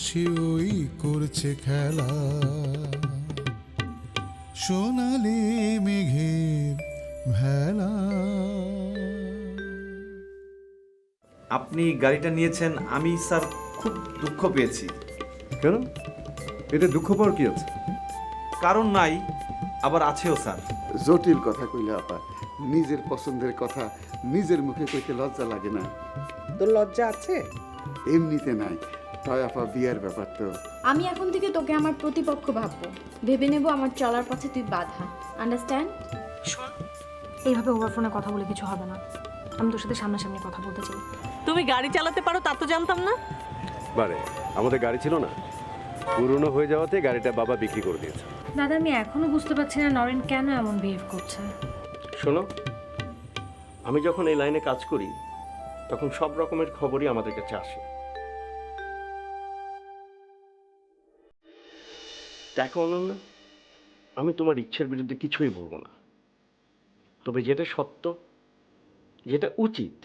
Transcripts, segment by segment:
আকাশে ওই করছে খেলা। সোনালি মেঘের ভেলা। আপনি গাড়িটা নিয়েছেন আমি স্যার খুব দুঃখ পেয়েছি। কেন? এতে দুঃখ পাওয়ার কি আছে? কারণ নাই আবার আছেও স্যার। জটিল কথা কইলে আপা নিজের পছন্দের কথা নিজের মুখে কইতে লজ্জা লাগে না। তোর লজ্জা আছে? এমনিতে নাই। তাই আপা বিয়ার ব্যাপার তো আমি এখন থেকে তোকে আমার প্রতিপক্ষ ভাববো। ভেবে নেব আমার চলার পথে তুই বাধা। আন্ডারস্ট্যান্ড শোন এইভাবে ওভার ফোনে কথা বলে কিছু হবে না। আমি তোর সাথে সামনাসামনি কথা বলতে চাই। তুমি গাড়ি চালাতে পারো তা তো জানতাম না। বারে আমাদের গাড়ি ছিল না। পুরনো হয়ে যাওয়াতে গাড়িটা বাবা বিক্রি করে দিয়েছে। দাদা আমি এখনও বুঝতে পারছি না নরেন কেন এমন বিহেভ করছে। শোনো আমি যখন এই লাইনে কাজ করি তখন সব রকমের খবরই আমাদের কাছে আসে। দেখো অনন্যা, আমি তোমার ইচ্ছের বিরুদ্ধে কিছুই বলব না। তবে যেটা সত্য, যেটা উচিত,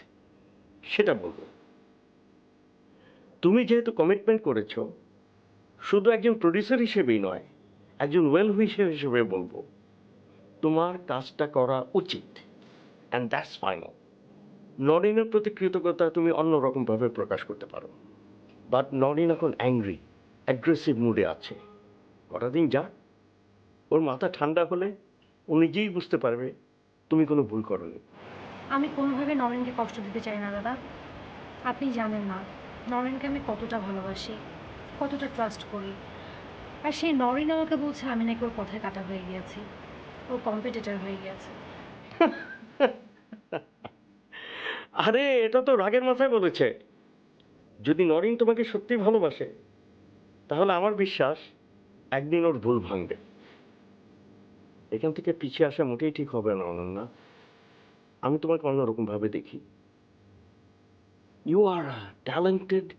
সেটা বলব। তুমি যেহেতু কমিটমেন্ট করেছ, শুধু একজন প্রডিউসার হিসেবেই নয়, একজন ওয়েল উইশার হিসেবে বলব, তোমার কাজটা করা উচিত। অ্যান্ড দ্যাটস ফাইনাল নরিনের প্রতি কৃতজ্ঞতা তুমি অন্যরকমভাবে প্রকাশ করতে পারো। বাট নরিন এখন অ্যাংরি অ্যাগ্রেসিভ মুডে আছে। কটা দিন যাক ওর মাথা ঠান্ডা হলে ও নিজেই বুঝতে পারবে তুমি কোনো ভুল করনি। আমি কোনোভাবে নরেনকে কষ্ট দিতে চাই না দাদা। আপনি জানেন না নরেনকে আমি কতটা ভালোবাসি কতটা ট্রাস্ট করি। আর সেই নরেন আমাকে বলছে আমি নাকি ওর কথায় কাটা হয়ে গিয়েছি ওর কম্পিটিটর হয়ে গিয়েছে। আরে এটা তো রাগের মাথায় বলেছে। যদি নরেন তোমাকে সত্যি ভালোবাসে তাহলে আমার বিশ্বাস একদিন ওর ভুল ভাঙবে। এখান থেকে পিছিয়ে আসা মোটেই ঠিক হবে না, অনন্যা। আমি তোমাকে অন্যরকমভাবে দেখি। You are talented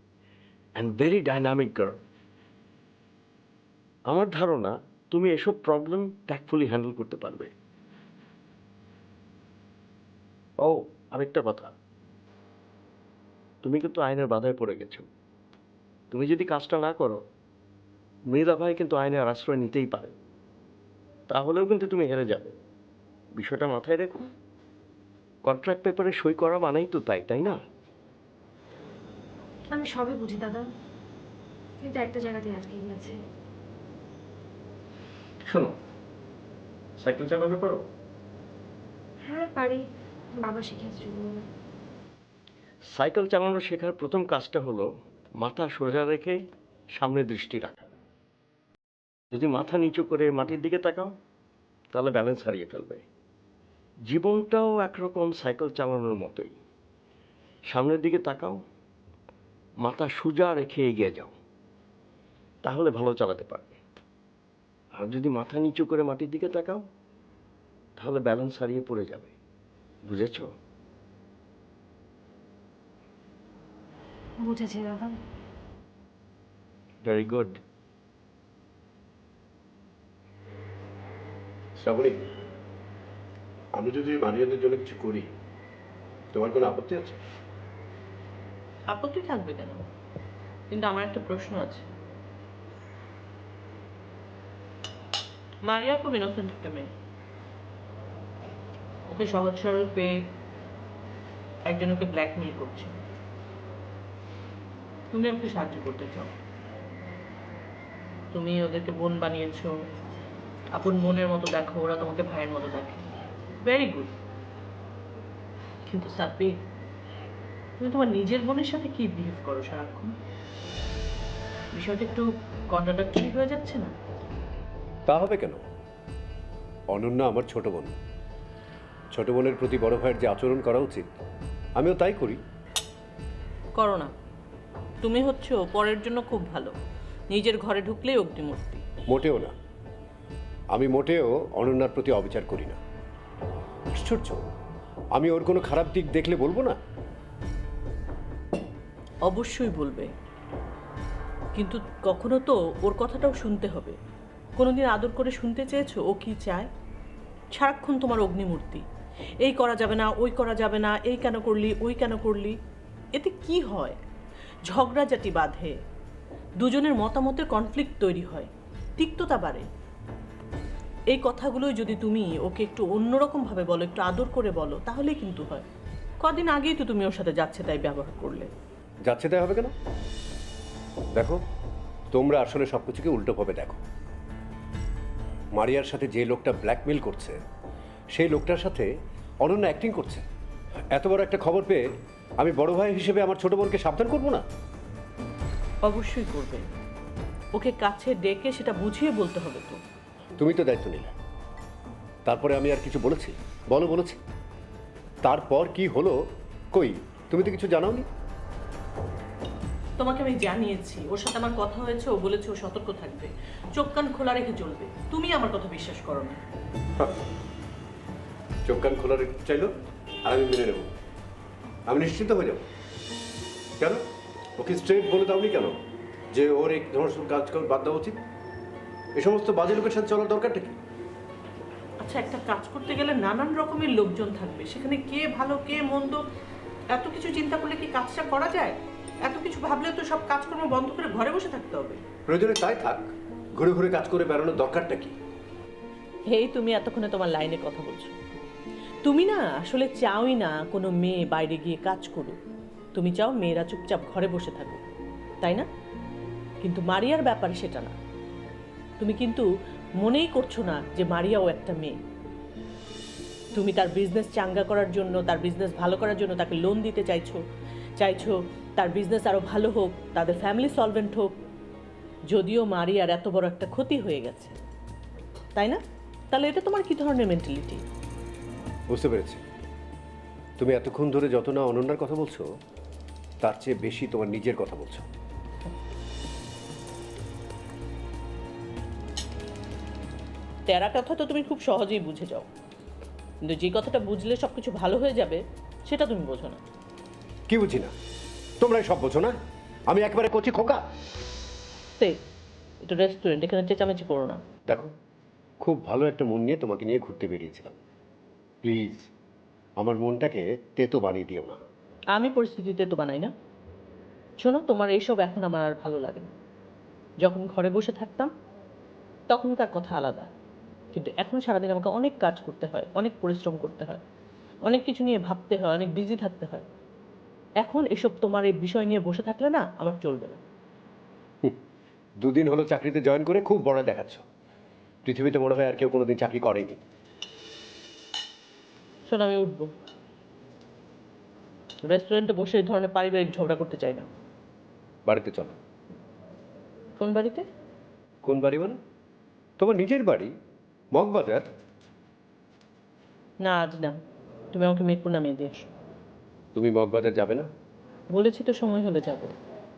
and very dynamic girl আমার ধারণা, তুমি এসব প্রবলেম ট্যাকফুলি হ্যান্ডেল করতে পারবে। ও, আরেকটা কথা। তুমি কিন্তু আইনের বাধায় পড়ে গেছো। তুমি যদি কাজটা না করো মৃদা ভাই কিন্তু আইনের আশ্রয় নিতেই পারে। তাহলেও কিন্তু তুমি হেরে যাবে। বিষয়টা মাথায় রেখো। কন্ট্রাক্ট পেপারে সই করা মানেই তো তাই তাই না? আমি সবই বুঝি দাদা। কিন্তু একটা জায়গাতে আটকে গিয়েছে। শোনো সাইকেল চালাতে পারো? হ্যাঁ পারি। বাবা শিখেছে সাইকেল চালানো শেখার প্রথম কাজটা হলো মাথা সোজা রেখে সামনে দৃষ্টি রাখা। যদি মাথা নিচু করে মাটির দিকে তাকাও তাহলে ব্যালেন্স হারিয়ে ফেলবে। জীবনটাও একরকম সাইকেল চালানোর মতোই। সামনের দিকে তাকাও মাথা সোজা রেখে এগিয়ে যাও তাহলে ভালো চালাতে পারবে। আর যদি মাথা নিচু করে মাটির দিকে তাকাও তাহলে ব্যালেন্স হারিয়ে পড়ে যাবে। বুঝেছ? বুঝেছি দাদা ভেরি গুড শ্রাবণী আমি যদি মারিয়াদের জন্য কিছু করি, তোমার কোনো আপত্তি আছে? আপত্তি থাকবে কেন? কিন্তু আমার একটা প্রশ্ন আছে। মারিয়া খুব ইনোসেন্ট একটা মেয়ে। ওকে সহজ সরল পেয়ে একজন ওকে ব্ল্যাকমেল করছে। তুমি আমাকে সাহায্য করতে চাও। তুমি ওদেরকে বোন বানিয়েছো। আপন মনের মতো দেখো ওরা তোমাকে ভাইয়ের মতো দেখে। ভেরি গুড কিন্তু সাব্বির তুমি তোমার নিজের বোনের সাথে কি বিহেভ করো সারাক্ষণ? বিষয়টা একটু কন্ট্রাডাক্টরি হয়ে যাচ্ছে না? তা হবে কেন? অনন্যা আমার ছোট বোন। ছোট বোনের প্রতি বড় ভাইয়ের যে আচরণ করা উচিত আমিও তাই করি। করো না। তুমি হচ্ছ পরের জন্য খুব ভালো। নিজের ঘরে ঢুকলেই অগ্নিমূর্তি। মোটেও না। আমি মোটেও অনন্যার প্রতি অবিচার করি না। আশ্চর্য, আমি ওর কোনো খারাপ দিক দেখলে বলব না? অবশ্যই বলবে। কিন্তু কখনো তো ওর কথাটাও শুনতে হবে। কোনোদিন আদর করে শুনতে চেয়েছো, ও কি চায়? সারাক্ষণ তোমার অগ্নিমূর্তি। এই করা যাবে না, ওই করা যাবে না, এই কেন করলি, ওই কেন করলি? এতে কি হয়? ঝগড়াঝাটি বাঁধে। দুজনের মতামতের কনফ্লিক্ট তৈরি হয়। তিক্ততা বাড়ে। এই কথাগুলোই যদি তুমি ওকে একটু অন্যরকমভাবে বলো একটু আদর করে বলো তাহলেই কিন্তু হয়। কদিন আগেই তো তুমি ওর সাথে যাচ্ছে তাই ব্যবহার করলে। যাচ্ছে তাই হবে কেন? দেখো তোমরা আসলে সব কিছুকে উল্টোভাবে দেখো। মারিয়ার সাথে যে লোকটা ব্ল্যাকমেল করছে সেই লোকটার সাথে অনন্য অ্যাক্টিং করছে। এত বড় একটা খবর পেয়ে আমি বড় ভাই হিসেবে আমার ছোট বোনকে সাবধান করব না? অবশ্যই করবে। ওকে কাছে ডেকে সেটা বুঝিয়ে বলতে হবে তো। তুমি তো দায়িত্ব নিলে। তারপরে আমি আর কিছু বলেছি? বলো বলেছি। তারপর কি হলো? কই তুমি তো কিছু জানাওনি? তোমাকে আমি জানিয়েছি। ওর সাথে আমার কথা হয়েছে ও বলেছে ও সতর্ক থাকবে। চোখ কান খোলা রেখে চলবে। তুমি আমার কথা বিশ্বাস করো না। চোখ কান খোলা রেখে চাইলো আর আমি মেনে নেব। আমি নিশ্চিন্ত হয়ে যাব। কেন? ওকে স্ট্রেট বলে দাওনি কেন? যে ওর এই ধরনের কাজ বাদ দেওয়া উচিত? এই সমস্ত বাজে লোকের সাথে চলার দরকারটা কি? আচ্ছা একটা কাজ করতে গেলে নানান রকমের লোকজন থাকবে। সেখানে কে ভালো কে মন্দ এত কিছু চিন্তা করলে কি কাজটা করা যায়? এত কিছু ভাবলে তো সব কাজকর্ম বন্ধ করে ঘরে বসে থাকতে হবে। প্রয়োজনে তাই থাক ঘুরে ঘুরে কাজ করে বেড়ানোর দরকারটা কি? হেই তুমি এতক্ষণে তোমার লাইনে কথা বলছো। তুমি না আসলে চাওই না কোনো মেয়ে বাইরে গিয়ে কাজ করুক। তুমি চাও মেয়েরা চুপচাপ ঘরে বসে থাকুক তাই না? কিন্তু মারিয়ার ব্যাপারে সেটা না। তুমি কিন্তু মনেই করছ না যে মারিয়াও একটা মেয়ে। তুমি তার বিজনেস চাঙ্গা করার জন্য, তার বিজনেস ভালো করার জন্য তাকে লোন দিতে চাইছো চাইছো তার বিজনেস আরও ভালো হোক, তাদের ফ্যামিলি সলভেন্ট হোক। যদিও মারিয়ার এত বড় একটা ক্ষতি হয়ে গেছে। তাই না? তাহলে এটা তোমার কি ধরনের মেন্টালিটি বুঝতে পেরেছি। তুমি এতক্ষণ ধরে যত না অনন্যার কথা বলছো, তার চেয়ে বেশি তোমার নিজের কথা বলছো। তেরা কথা তো তুমি খুব সহজেই বুঝে যাও। কিন্তু যে কথাটা বুঝলে সব কিছু ভালো হয়ে যাবে সেটা তুমি বোঝো না। কি বুঝি না? তোমরাই সব বোঝো না? আমি একবারে কচি খোকা? তে এটা রেস্টুরেন্ট এখানে চেঁচামেচি করো না। দেখো খুব ভালো একটা মন নিয়ে তোমাকে নিয়ে ঘুরতে বেরিয়েছিলাম। প্লিজ আমার মনটাকে তেতো বানিয়ে দিও না। আমি পরিস্থিতিতে তো বানাই না। শোনো তোমার এইসব এখন আমার আর ভালো লাগে না। যখন ঘরে বসে থাকতাম তখন তার কথা আলাদা। কিন্তু এখন সারাদিন আমাকে অনেক কাজ করতে হয় অনেক পরিশ্রম করতে হয় অনেক কিছু নিয়ে ভাবতে হয় অনেক বিজি থাকতে হয়। এখন এসব তোমার এই বিষয় নিয়ে বসে থাকলে না আমার চলবে না। দুদিন হলো চাকরিতে জয়েন করে খুব বড় দেখাচ্ছ। পৃথিবীতে মনে হয় আর কেউ কোনোদিন চাকরি করেনি। শোনো আমি উঠবো। রেস্টুরেন্টে বসে এই ধরনের পারিবারিক ঝগড়া করতে চাই না। বাড়িতে চলো। কোন বাড়িতে? কোন বাড়ি মানে তোমার নিজের বাড়ি? মগবাজার না আজ না। তুমি আমাকে মিরপুর নামিয়ে দিয়ে এসো তুমি মগবাজার যাবে না? বলেছি তো সময় হলে যাব।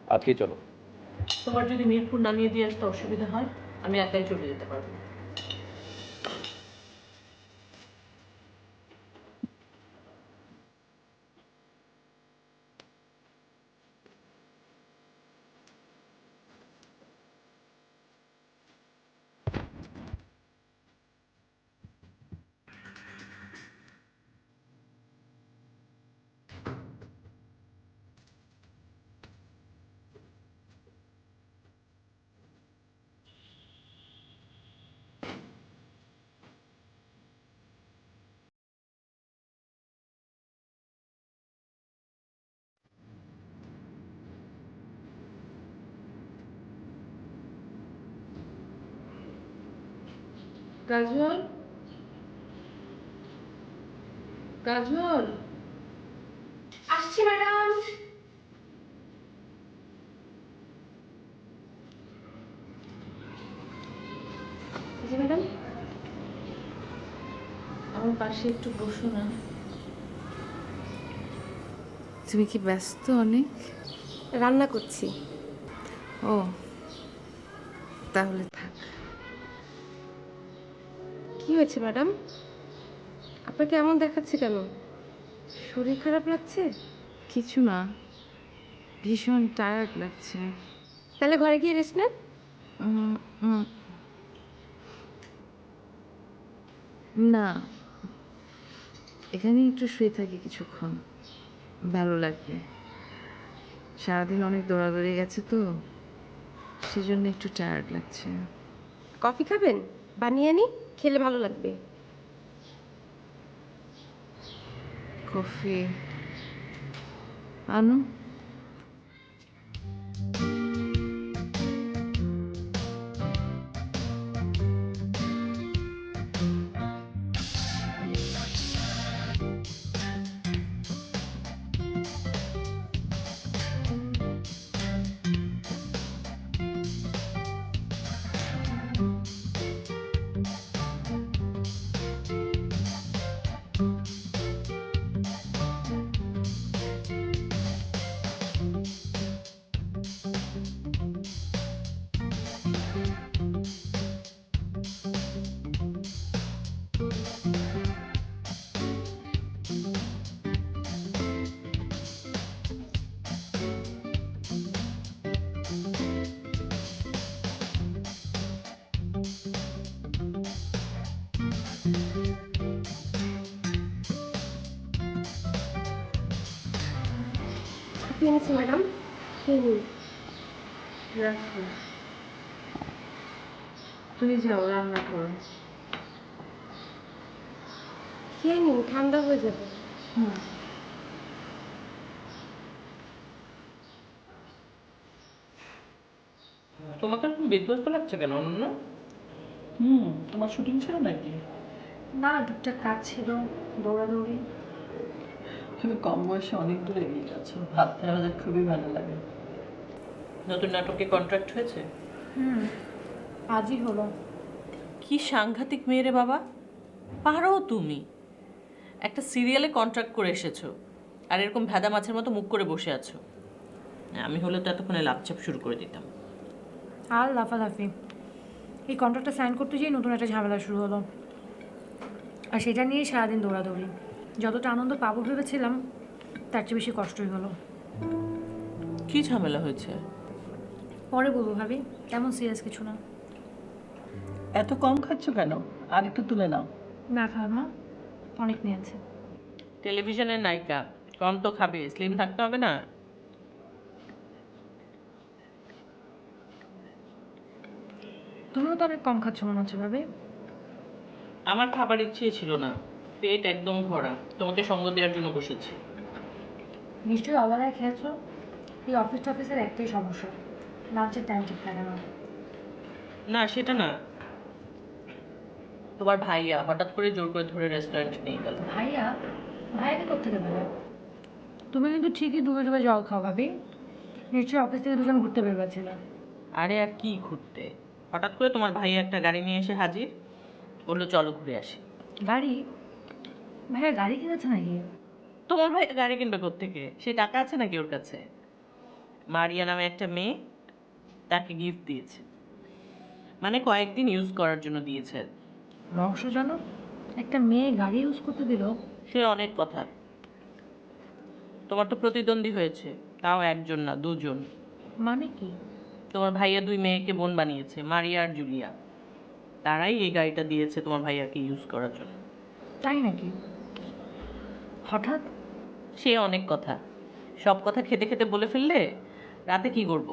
আজকে চলো। তোমার যদি মিরপুর নামিয়ে দিয়ে আসতে অসুবিধা হয় আমি একাই চলে যেতে পারব। কাজল কাজল আসছি ম্যাডাম। জি ম্যাডাম। আমার পাশে একটু বসো না। তুমি কি ব্যস্ত অনেক? রান্না করছি। ও তাহলে হয়েছে ম্যাডাম? আপনাকে এমন দেখাচ্ছে কেন? শরীর খারাপ লাগছে? কিছু না। ভীষণ টায়ার্ড লাগছে। তাহলে ঘরে গিয়ে রেস্ট নেন। না। এখানে একটু শুয়ে থাকি কিছুক্ষণ। ভালো লাগবে। সারাদিন অনেক দৌড়াদৌড়ি গেছে তো। সেজন্য একটু টায়ার্ড লাগছে। কফি খাবেন? বানিয়ে আনি? খেলে ভালো লাগবে। কফি। আনো? কফি এনেছি ম্যাডাম খেয়ে নিন রাখো তুমি যাও রান্না করো খেয়ে নিন ঠান্ডা হয়ে যাবে তোমাকে বিধ্বস্ত লাগছে কেন অনন্য? হুম তোমার শুটিং ছিল নাকি? না টুকটাক কাজ ছিল দৌড়াদৌড়ি। তুমি কম বয়সে অনেক দূর এগিয়ে গেছো। ভাবতে আমাদের খুবই ভালো লাগে। নতুন নাটকে কন্ট্রাক্ট হয়েছে? হুম আজই হলো। কি সাংঘাতিক মেয়ে রে বাবা। পারো তুমি। একটা সিরিয়ালে কন্ট্রাক্ট করে এসেছ আর এরকম ভেদা মাছের মতো মুখ করে বসে আছো। আমি হলে তো এতক্ষণে লাভচাপ শুরু করে দিতাম। আর লাফালাফি। এই কন্ট্রাক্টটা সাইন করতে যেয়ে নতুন একটা ঝামেলা শুরু হলো। আর সেটা নিয়েই সারাদিন দৌড়াদৌড়ি। যতটা আনন্দ পাবো ভেবেছিলাম তার চেয়ে বেশি কষ্টই হলো। কি ঝামেলা হয়েছে? পরে বলব ভাবি তেমন সিরিয়াস কিছু না। এত কম খাচ্ছ কেন? আর একটু তুলে নাও। না ফার্মা অনেক নিয়েছে। টেলিভিশনের নায়িকা কম তো খাবে স্লিম থাকতে হবে না? তুমিও তো অনেক কম খাচ্ছ মনে হচ্ছে ভাবি। আমার খাবার ইচ্ছে ছিল না। পেট একদম ভরা। তোমাকে সঙ্গ দেওয়ার জন্য বসেছি। নিশ্চয়ই অবেলায় খেয়েছো? এই অফিস টফিসের একটাই সমস্যা। লাঞ্চের টাইম ঠিক থাকে না। না সেটা না। তোমার ভাইয়া হঠাৎ করে জোর করে ধরে রেস্টুরেন্টে নিয়ে গেল। ভাইয়া? ভাইয়াকে কোথেকে পেলে তুমি কিন্তু ঠিকই ডুবে ডুবে জল খাও ভাবি। নিশ্চয়ই অফিস থেকে দুজন ঘুরতে বেরোছিল আরে আর কি ঘুরতে? হঠাৎ করে তোমার ভাইয়া একটা গাড়ি নিয়ে এসে হাজির? বলল চলো ঘুরে আসি। গাড়ি? ভাইয়া গাড়ি কিনেছে নাকি? তোমার ভাই গাড়ি কিনবে কোথেকে সে টাকা আছে নাকি ওর কাছে? মারিয়া নামে একটা মেয়ে তাকে গিফট দিয়েছে। মানে কয়েকদিন ইউজ করার জন্য দিয়েছে। রহস্যজনক? একটা মেয়ে গাড়ি ইউজ করতে দিল? সে অনেক কথা। তোমার তো প্রতিদ্বন্দ্বী হয়েছে। তাও একজন না দুজন। মানে কি? তোমার ভাইয়া দুই মেয়েকে বোন বানিয়েছে মারিয়া আর জুলিয়া। তারাই এই গাড়িটা দিয়েছে তোমার ভাইয়াকে ইউজ করার জন্য। তাই নাকি? হঠাৎ? সে অনেক কথা। সব কথা খেতে খেতে বলে ফেললে রাতে কি করব?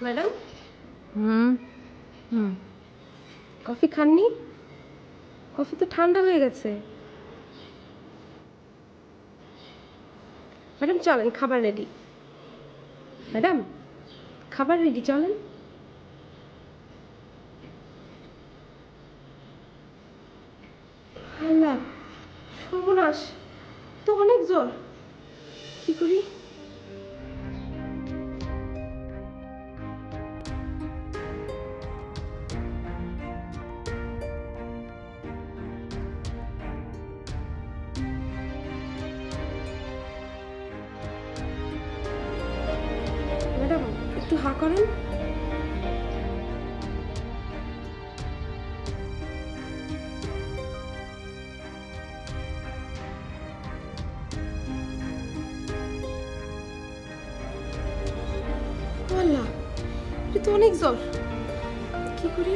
ম্যাডাম? হুম হুম। কফি খাননি? কফি তো ঠান্ডা হয়ে গেছে। ম্যাডাম, চলেন, খাবার রেডি ম্যাডাম, খাবার রেডি চলেন। সর্বনাশ, তো অনেক জোর কি করি? তো অনেক জ্বর। কি করি?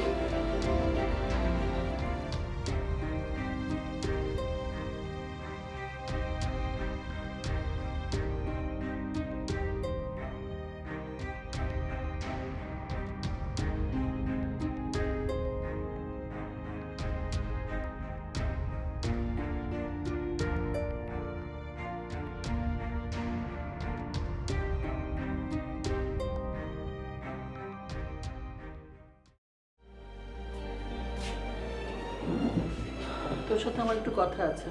তোর সাথে আমার একটু কথা আছে।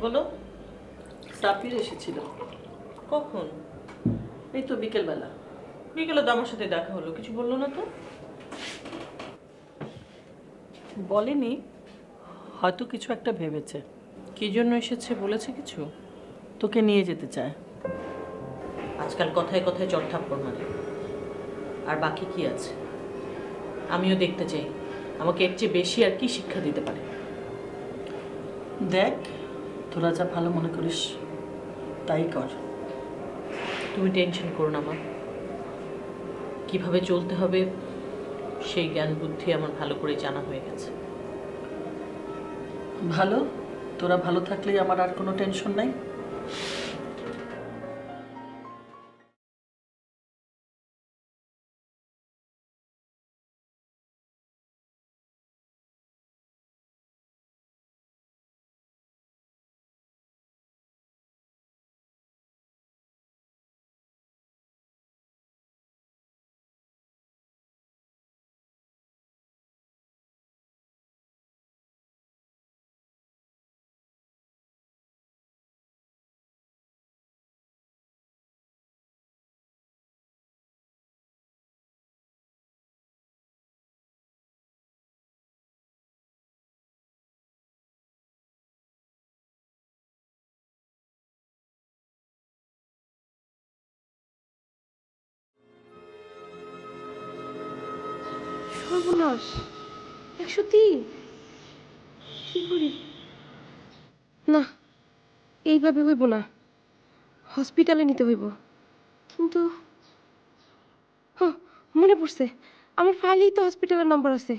বলো। সাপির এসেছিল। কখন? এই তো বিকেলবেলা। বিকেলে তো আমার সাথে দেখা হলো। কিছু বলল না তো? বলেনি। হয়তো কিছু একটা ভেবেছে। কি জন্য এসেছে বলেছে কিছু? তোকে নিয়ে যেতে চায়। আজকাল কথায় কথায় চট থাপ্পড় মারে। আর বাকি কি আছে? আমিও দেখতে চাই। আমাকে এর চেয়ে বেশি আর কি শিক্ষা দিতে পারে? দেখ তোরা যা ভালো মনে করিস তাই কর। তুমি টেনশন করো না মা। কীভাবে চলতে হবে সেই জ্ঞান বুদ্ধি আমার ভালো করে জানা হয়ে গেছে। ভালো? তোরা ভালো থাকলেই আমার আর কোনো টেনশন নাই? সর্বনাশ। একশো তিন কি করি? না এইভাবে হইব না। হসপিটালে নিতে হইব। কিন্তু হ্যাঁ মনে পড়ছে। আমার ফাইলেই তো হসপিটালের নাম্বার আছে।